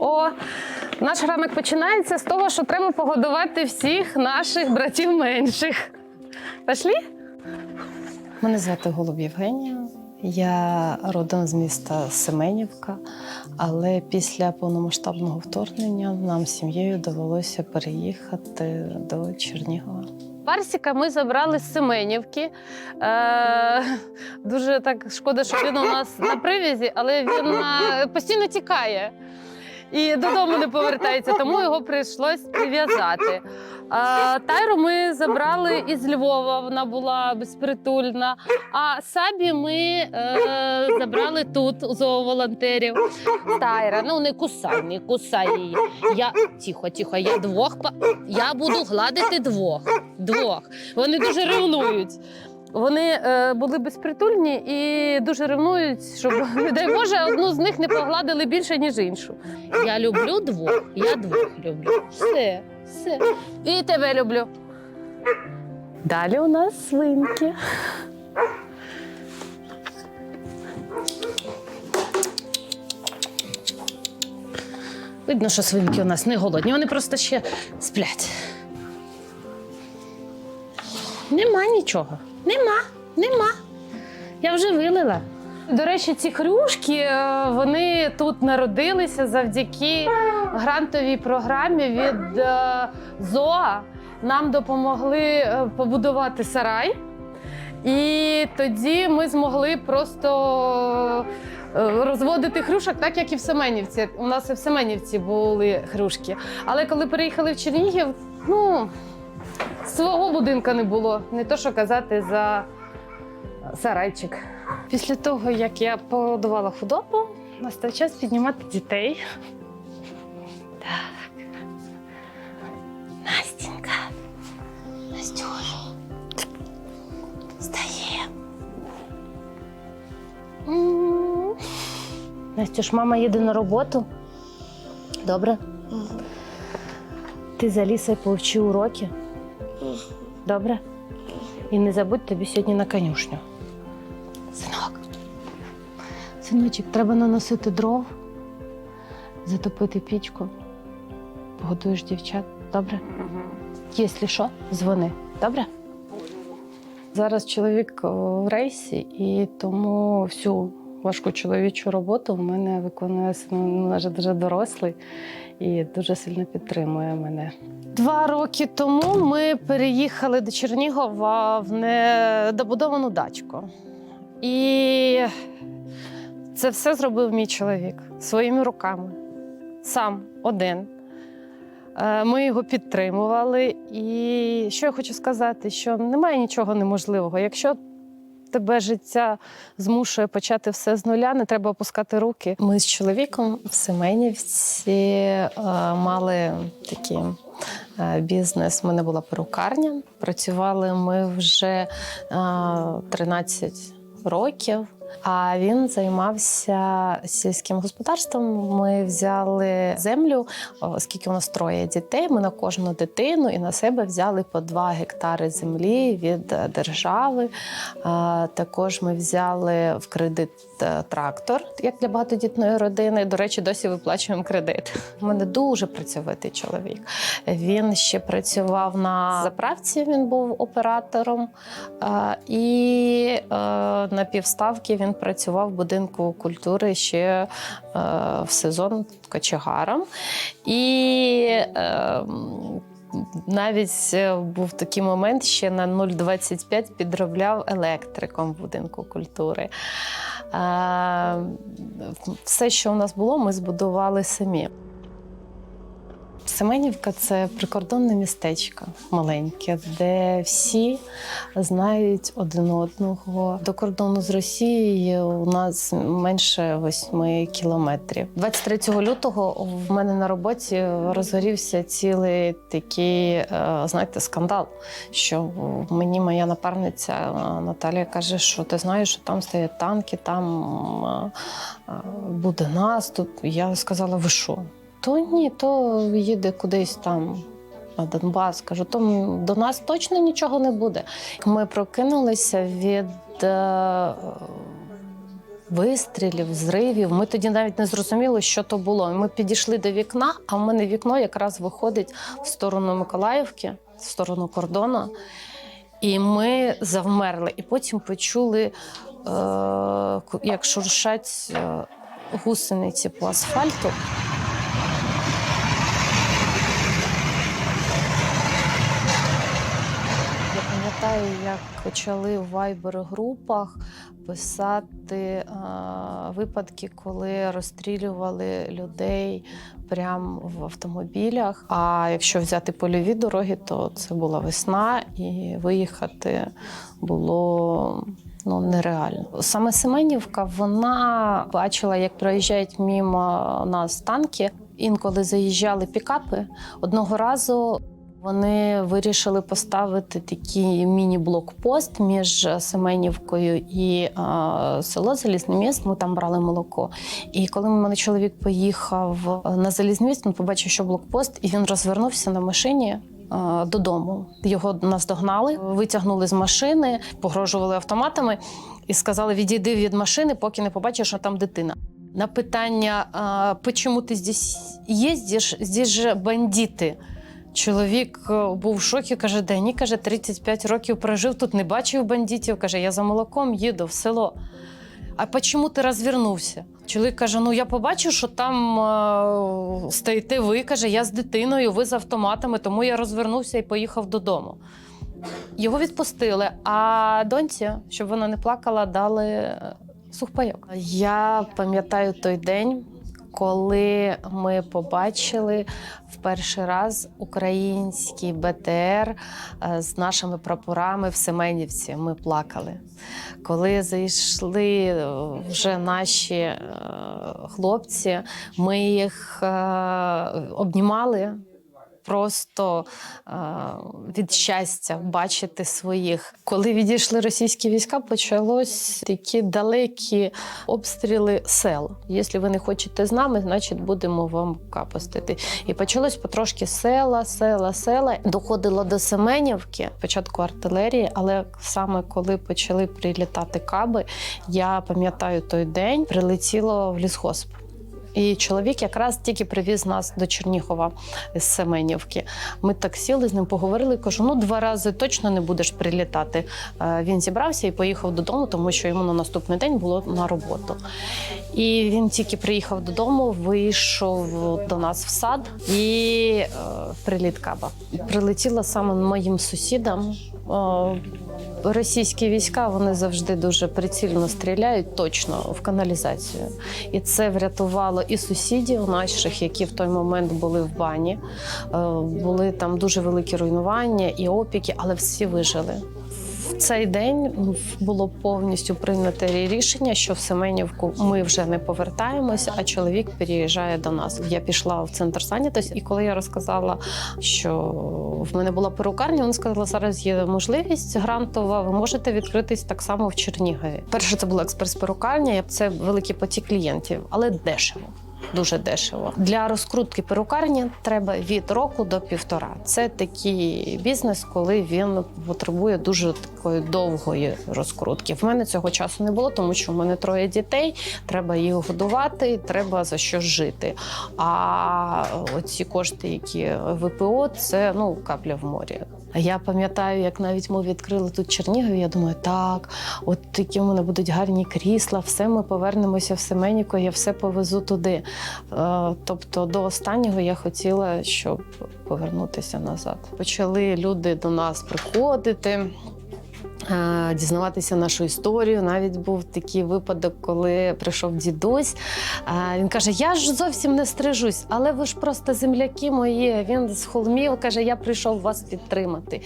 О, наш ранок починається з того, що треба погодувати всіх наших братів менших. Пішли? Мене звати Голуб Євгенія. Я родом з міста Семенівка, але після повномасштабного вторгнення нам з сім'єю довелося переїхати до Чернігова. Парсіка ми забрали з Семенівки. Е, дуже так шкода, що він у нас на привязі, але він е, постійно тікає і додому не повертається, тому його прийшлось прив'язати. Тайру ми забрали із Львова, вона була безпритульна. А Сабі ми е, забрали тут у зооволонтерів. Тайра, ну не кусай, не кусай її. Я тихо, тихо, я двох я буду гладити двох. Двох. Вони дуже ревнують. Вони е, були безпритульні і дуже ревнують, щоб, не дай Боже, одну з них не погладили більше, ніж іншу. Я люблю двох, я двох люблю. Все, все. І тебе люблю. Далі у нас свинки. Видно, що свинки у нас не голодні, вони просто ще сплять. Нема нічого. Нема, нема. Я вже вилила. До речі, ці хрюшки е, вони тут народилися завдяки грантовій програмі від е, ЗОА. Нам допомогли е, побудувати сарай. І тоді ми змогли просто розводити хрюшок, так як і в Семенівці. У нас і в Семенівці були хрюшки. Але коли переїхали в Чернігів, ну свого будинка не було. Не то, що казати за сарайчик. Після того, як я погодувала худобу, настав час піднімати дітей. Так. Настінька. Настюша. Встає. М. Настюш, мама їде на роботу. Добре? Ти за лісою повчи уроки. Добре? І не забудь тобі сьогодні на конюшню. Синок. Синочок, треба наносити дров, затопити пічку. Погодуєш дівчат, добре? Якщо що, дзвони, добре? Зараз чоловік в рейсі, і тому всю важку чоловічу роботу в мене виконує син, вже дуже дорослий і дуже сильно підтримує мене. Два роки тому ми переїхали до Чернігова в недобудовану дачку. І це все зробив мій чоловік своїми руками. Сам один. Е, Ми його підтримували. І що я хочу сказати, що немає нічого неможливого. Якщо тебе життя змушує почати все з нуля, не треба опускати руки. Ми з чоловіком в Семенівці е, мали такі. е, Бізнес У мене була перукарня. Працювали ми вже е, 13 років. А він займався сільським господарством. Ми взяли землю, оскільки у нас троє дітей. Ми на кожну дитину і на себе взяли по 2 гектари землі від е, держави. Також ми взяли в кредит е, трактор, як для багатодітної родини. До речі, досі виплачуємо кредит. У мене дуже працьовитий чоловік. Він ще працював на заправці. Він був оператором. І е, на півставки він працював в будинку культури ще е, в сезон кочегаром. І е, навіть е, був такий момент, ще на 0,25 підробляв електриком в будинку культури. Все, що у нас було, ми збудували самі. Семенівка це прикордонне містечко маленьке, де всі знають один одного. До кордону з Росією у нас менше восьми кілометрів. 23 лютого в мене на роботі розгорівся цілий такий, е, знаєте, скандал. Що мені моя напарниця е, Наталія каже, що ти знаєш, що там стоять танки, там е, буде наступ. Я сказала, ви що? То ні, то їде кудись там на Донбас. Кажу, то до нас точно нічого не буде. Ми прокинулися від е, вистрілів, зривів. Ми тоді навіть не зрозуміли, що то було. Ми підійшли до вікна, а в мене вікно якраз виходить в сторону Миколаївки, в сторону кордону. І ми завмерли. І потім почули, е, як шуршать е, гусениці по асфальту. Я пам'ятаю, як почали в вайбер-групах писати е, випадки, коли розстрілювали людей прямо в автомобілях. А якщо взяти польові дороги, то це була весна, і виїхати було. Ну, нереально. Саме Семенівка вона бачила, як проїжджають мимо нас танки. Інколи заїжджали пікапи. Одного разу вони вирішили поставити такий міні-блокпост між Семенівкою і а, село Залізне міст. Ми там брали молоко. І коли мене чоловік поїхав на залізне міст, він побачив, що блокпост, і він розвернувся на машині. Додому його наздогнали, витягнули з машини, погрожували автоматами і сказали: відійди від машини, поки не побачиш, що там дитина. На питання, чому ти здесь їздиш? Здесь же бандити. Чоловік е, був в шокі, каже: де ні, каже, 35 років прожив, тут не бачив бандитів. Каже, я за молоком їду в село. А чому ти розвернувся? Чоловік каже: Ну я побачив, що там е, стоїте ви. каже, я з дитиною, ви з автоматами, тому я розвернувся і поїхав додому. Його відпустили, а доньці, щоб вона не плакала, дали сухпайок. Я пам'ятаю той день, коли ми побачили в перший раз український БТР е, з нашими прапорами в Семенівці. Ми плакали. Коли зайшли е, вже наші е, хлопці, ми їх обнімали. Просто е, від щастя бачити своїх. Коли відійшли російські війська, почалось такі далекі обстріли сел. Якщо ви не хочете з нами, значить будемо вам капостити. І почалось потрошки села, села, села. Доходило до Семенівки, спочатку артилерії, але саме коли почали прилітати каби, я пам'ятаю той день, прилетіло в лісгосп. І чоловік якраз тільки привіз нас до Чернігова з Семенівки. Ми так сіли з ним, поговорили. Кажу, ну два рази точно не будеш прилітати. Е, Він зібрався і поїхав додому, тому що йому на наступний день було на роботу. І він тільки приїхав додому, вийшов до нас в сад і е, приліт каба. Прилетіла саме моїм сусідам. Російські війська вони завжди дуже прицільно стріляють точно в каналізацію. І це врятувало і сусідів наших, які в той момент були в бані. Е, Були там дуже великі руйнування і опіки, але всі вижили. Цей день було повністю прийнято рішення, що в Семенівку ми вже не повертаємося, а чоловік переїжджає до нас. Я пішла в центр зайнятості, і коли я розказала, що в мене була перукарня, вони сказали, зараз є можливість грантова. Ви можете відкритись так само в Чернігові. Перше це була експрес-перукарня. Це великий потік клієнтів, але дешево. Дуже дешево для розкрутки перукарні треба від року до півтора. Це такий бізнес, коли він потребує дуже такої довгої розкрутки. В мене цього часу не було, тому що в мене троє дітей. Треба їх годувати, треба за що жити. А оці кошти, які ВПО, це ну капля в морі. Я пам'ятаю, як навіть ми відкрили тут Чернігові. Я думаю, так, от такі в мене будуть гарні крісла, все ми повернемося в Семеніку, я все повезу туди. Е, Тобто до останнього я хотіла, щоб повернутися назад. Почали люди до нас приходити. Дізнаватися нашу історію. Навіть був такий випадок, коли прийшов дідусь. Він каже: Я ж зовсім не стрижусь, але ви ж просто земляки мої. Він з холмів каже: Я прийшов вас підтримати.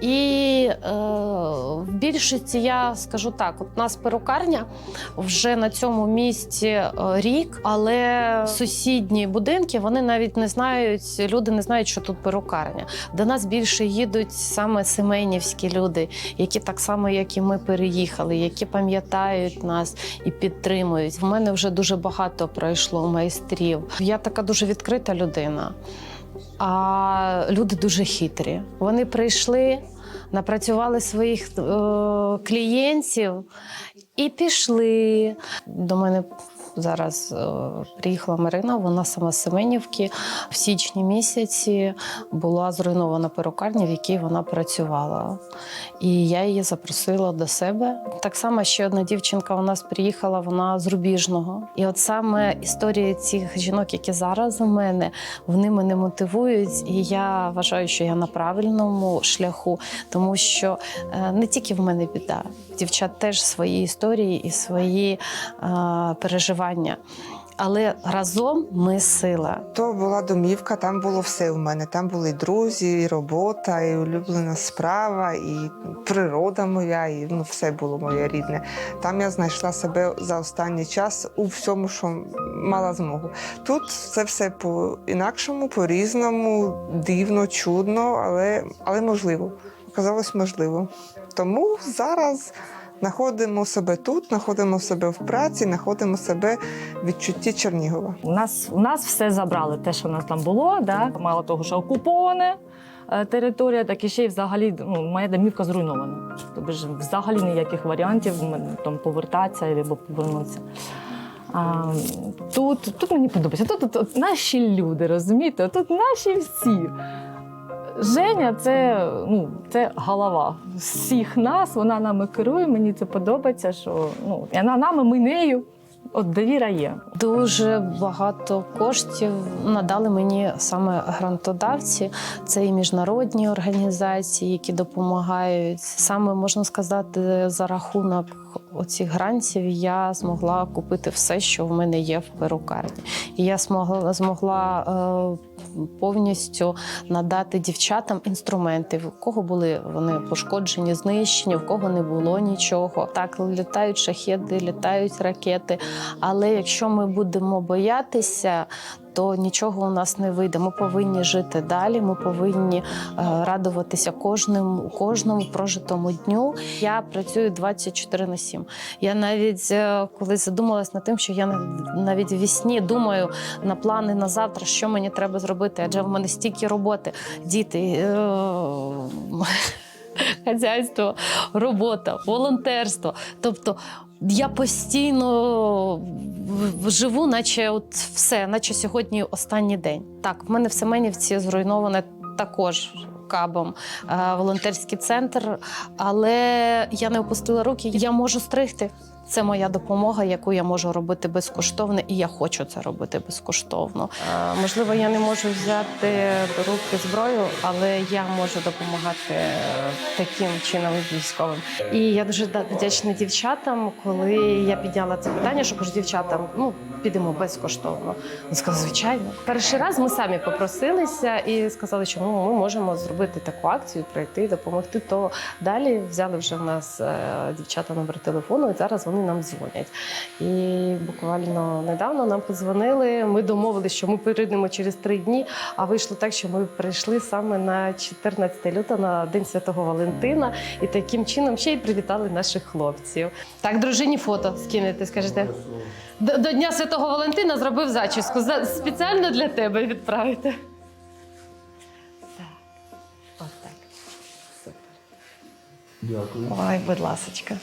І е, в більшості я скажу так: от нас перукарня вже на цьому місці е, рік, але сусідні будинки вони навіть не знають, люди не знають, що тут перукарня. До нас більше їдуть саме семенівські люди, які так само, як і ми, переїхали, які пам'ятають нас і підтримують. В мене вже дуже багато пройшло майстрів. Я така дуже відкрита людина. А люди дуже хитрі. Вони прийшли, напрацювали своїх е, клієнтів і пішли. До мене зараз е, приїхала Марина, вона сама з Семенівки. В січні місяці була зруйнована перукарня, в якій вона працювала. І я її запросила до себе. Так само ще одна дівчинка у нас приїхала, вона з Рубіжного. І от саме історії цих жінок, які зараз у мене, вони мене мотивують. І я вважаю, що я на правильному шляху, тому що е, не тільки в мене біда, дівчат теж свої історії і свої е, переживання. Але разом ми сила. То була домівка, там було все у мене. Там були і друзі, і робота, і улюблена справа, і природа моя, і ну, все було моє рідне. Там я знайшла себе за останній час у всьому, що мала змогу. Тут це все по-інакшому, по-різному, дивно, чудно, але, але можливо. Оказалось можливо. Тому зараз. Знаходимо себе тут, знаходимо себе в праці, знаходимо себе в відчутті Чернігова. У нас, у нас все забрали, те, що у нас там було. Да? Мало того, що окупована е, територія, так і ще й взагалі ну, моя домівка зруйнована. Тобто ж взагалі ніяких варіантів там, повертатися або повернутися. А, тут, тут мені подобається. Тут, тут, тут наші люди, розумієте? Тут наші всі. Женя це, ну, це голова всіх нас, вона нами керує. Мені це подобається, що ну, вона нами, ми нею. От довіра є. Дуже багато коштів надали мені саме грантодавці. Це і міжнародні організації, які допомагають. Саме можна сказати, за рахунок оцих грантів я змогла купити все, що в мене є в перукарні. І я змогла змогла е, повністю надати дівчатам інструменти, в кого були вони пошкоджені, знищені, в кого не було нічого. Так літають шахеди, літають ракети. Але якщо ми будемо боятися, то нічого у нас не вийде. Ми повинні жити далі. Ми повинні е, радуватися кожним, кожному прожитому дню. Я працюю 24 на 7. Я навіть е, коли задумалась над тим, що я нав- навіть в вісні думаю на плани на завтра, що мені треба зробити, адже в мене стільки роботи, діти. Хазяйство, робота, волонтерство. Тобто я постійно живу, наче от все, наче сьогодні останній день. Так, в мене в Семенівці зруйноване також кабом е, волонтерський центр, але я не опустила руки. Я можу стригти. Це моя допомога, яку я можу робити безкоштовно, і я хочу це робити безкоштовно. Можливо, я не можу взяти до руки зброю, але я можу допомагати е, таким чином військовим. І я дуже вдячна дівчатам, коли я підняла це питання, що кажу, дівчатам, ну підемо безкоштовно. Вони сказали, звичайно. Перший раз ми самі попросилися і сказали, що ну, ми можемо зробити таку акцію, прийти, допомогти. То далі взяли вже в нас е, дівчата номер телефону, і зараз вони нам дзвонять. І буквально недавно нам подзвонили. Ми домовилися, що ми прийдемо через три дні. А вийшло так, що ми прийшли саме на 14 лютого, на День Святого Валентина, і таким чином ще й привітали наших хлопців. Так, дружині фото скинете, скажете. До, до Дня Святого Валентина зробив зачіску. За- Спеціально для тебе відправити. Так. От так. Супер. Дякую. Ой, будь ласочка.